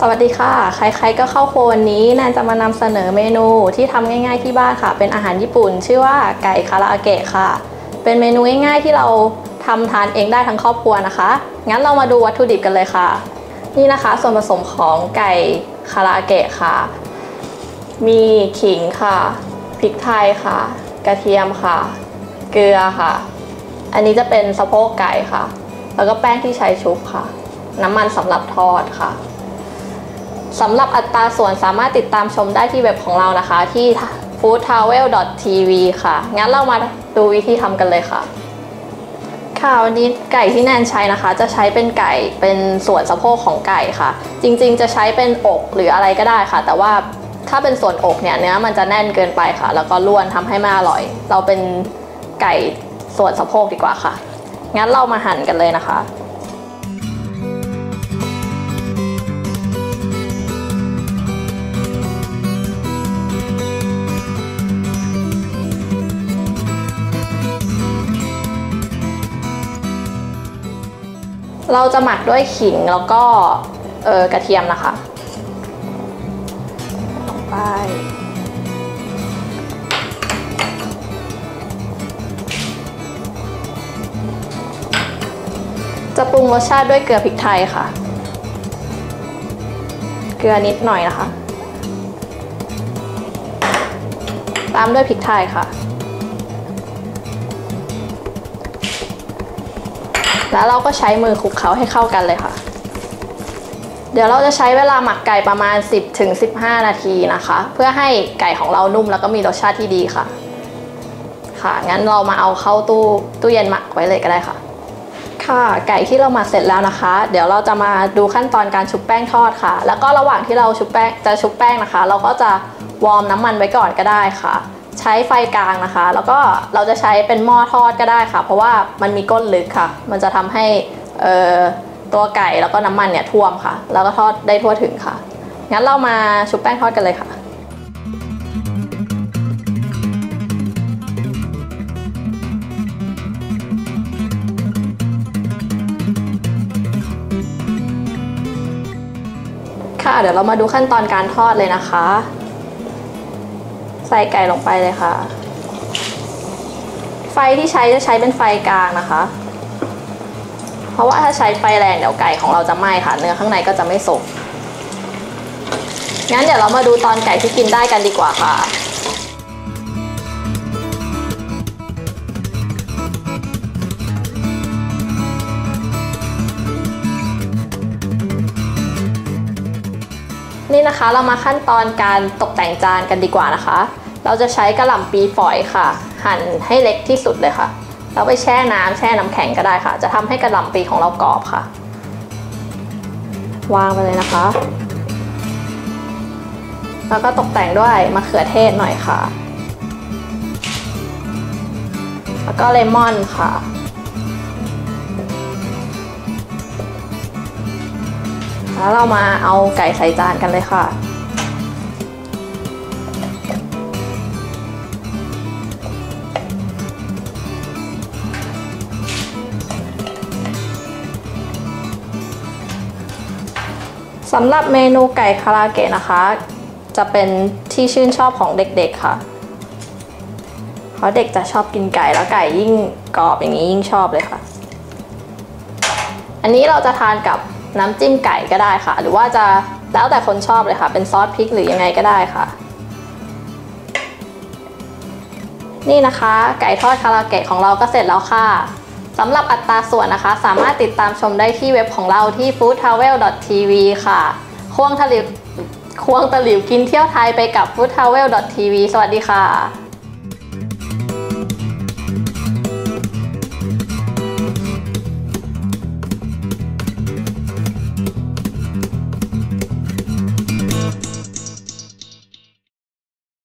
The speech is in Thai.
สวัสดีค่ะ ใครๆก็เข้าครัววันนี้แนนจะมานำเสนอเมนูที่ทำง่าย ๆที่บ้านค่ะ เป็นอาหารญี่ปุ่น ชื่อว่าไก่คาราอาเกะค่ะ เป็นเมนูง่ายๆที่เราทำทานเองได้ทั้งครอบครัวนะคะ งั้นเรามาดูวัตถุดิบกันเลยค่ะ นี่นะคะ ส่วนผสมของไก่คาราอาเกะค่ะ มีขิงค่ะพริกไทยค่ะ กระเทียมค่ะ เกลือค่ะ อันนี้จะเป็นสะโพกไก่ค่ะ แล้วก็แป้งที่ใช้ชุบค่ะ น้ำมันสำหรับทอดค่ะ สำหรับอัตราส่วนสามารถติดตามชมได้ที่เว็บของเรานะคะ ที่ foodtravel.tv ค่ะ งั้นเรามาดูวิธีทำกันเลยค่ะ ค่ะวันนี้ไก่ที่แนนใช้นะคะ จะใช้เป็นไก่เป็นส่วนสะโพกของไก่ค่ะ จริงๆ จะใช้เป็นอกหรืออะไรก็ได้ค่ะ แต่ว่าถ้าเป็นส่วนอกเนี่ยเนื้อมันจะแน่นเกินไปค่ะ แล้วก็ล้วนทำให้ไม่อร่อย เราเป็นไก่ส่วนสะโพกดีกว่าค่ะ งั้นเรามาหั่นกันเลยนะคะ เราจะหมักด้วยขิงแล้วก็เออกระเทียมนะคะลงไปจะปรุงรสชาติด้วยเกลือพริกไทยค่ะ เกลือนิดหน่อยนะคะ ตามด้วยพริกไทยค่ะ แล้วเราก็ใช้มือคลุกเคล้าให้เข้ากันเลยค่ะ เดี๋ยวเราจะใช้เวลาหมักไก่ประมาณ 10-15 นาทีนะคะ เพื่อให้ไก่ของเรานุ่มแล้วก็มีรสชาติที่ดีค่ะ ค่ะ งั้นเรามาเอาเข้าตู้ตู้เย็นหมักไว้เลยก็ได้ค่ะ ค่ะ ไก่ที่เราหมักเสร็จแล้วนะคะ เดี๋ยวเราจะมาดูขั้นตอนการชุบแป้งทอดค่ะ แล้วก็ระหว่างที่เราชุบแป้งจะชุบแป้งนะคะ เราก็จะวอร์มน้ำมันไว้ก่อนก็ได้ค่ะ ใช้ไฟกลางนะคะ แล้วก็เราจะใช้เป็นหม้อทอดก็ได้ค่ะ เพราะว่ามันมีก้นลึกค่ะ มันจะทำให้ตัวไก่แล้วก็น้ำมันเนี่ยท่วมค่ะ แล้วก็ทอดได้ทั่วถึงค่ะ งั้นเรามาชุบแป้งทอดกันเลยค่ะค่ะเดี๋ยวเรามาดูขั้นตอนการทอดเลยนะคะ ใส่ไก่ลงไปเลยค่ะ ไฟที่ใช้จะใช้เป็นไฟกลางนะคะ เพราะว่าถ้าใช้ไฟแรงเดี๋ยวไก่ของเราจะไหม้ค่ะ เนื้อข้างในก็จะไม่สุกงั้นเดี๋ยวเรามาดูตอนไก่ที่กินได้กันดีกว่าค่ะ นี่นะคะเรามาขั้นตอนการตกแต่งจานกันดีกว่านะคะ เราจะใช้กระหล่ำปีฝอยค่ะ หั่นให้เล็กที่สุดเลยค่ะแล้วไปแช่น้ำแช่น้ำแข็งก็ได้ค่ะ จะทำให้กระหล่ำปีของเรากรอบค่ะ วางไปเลยนะคะ แล้วก็ตกแต่งด้วยมะเขือเทศหน่อยค่ะ แล้วก็เลมอนค่ะ แล้วเรามาเอาไก่ใส่จานกันเลยค่ะสำหรับเมนูไก่คาราเกะนะคะ จะเป็นที่ชื่นชอบของเด็กๆค่ะ เพราะเด็กจะชอบกินไก่แล้วไก่ยิ่งกรอบอย่างนี้ยิ่งชอบเลยค่ะ อันนี้เราจะทานกับ น้ำจิ้มไก่ก็ได้ค่ะ หรือว่าจะแล้วแต่คนชอบเลยค่ะ เป็นซอสพริกหรือยังไงก็ได้ค่ะ นี่นะคะ ไก่ทอดคาราเกะของเราก็เสร็จแล้วค่ะสำหรับอัตราส่วนนะคะ สามารถติดตามชมได้ที่เว็บของเราที่ foodtravel.tv ค่ะ ควงตะลิวควงตะหลิวกินเที่ยวไทยไปกับ foodtravel.tv สวัสดีค่ะ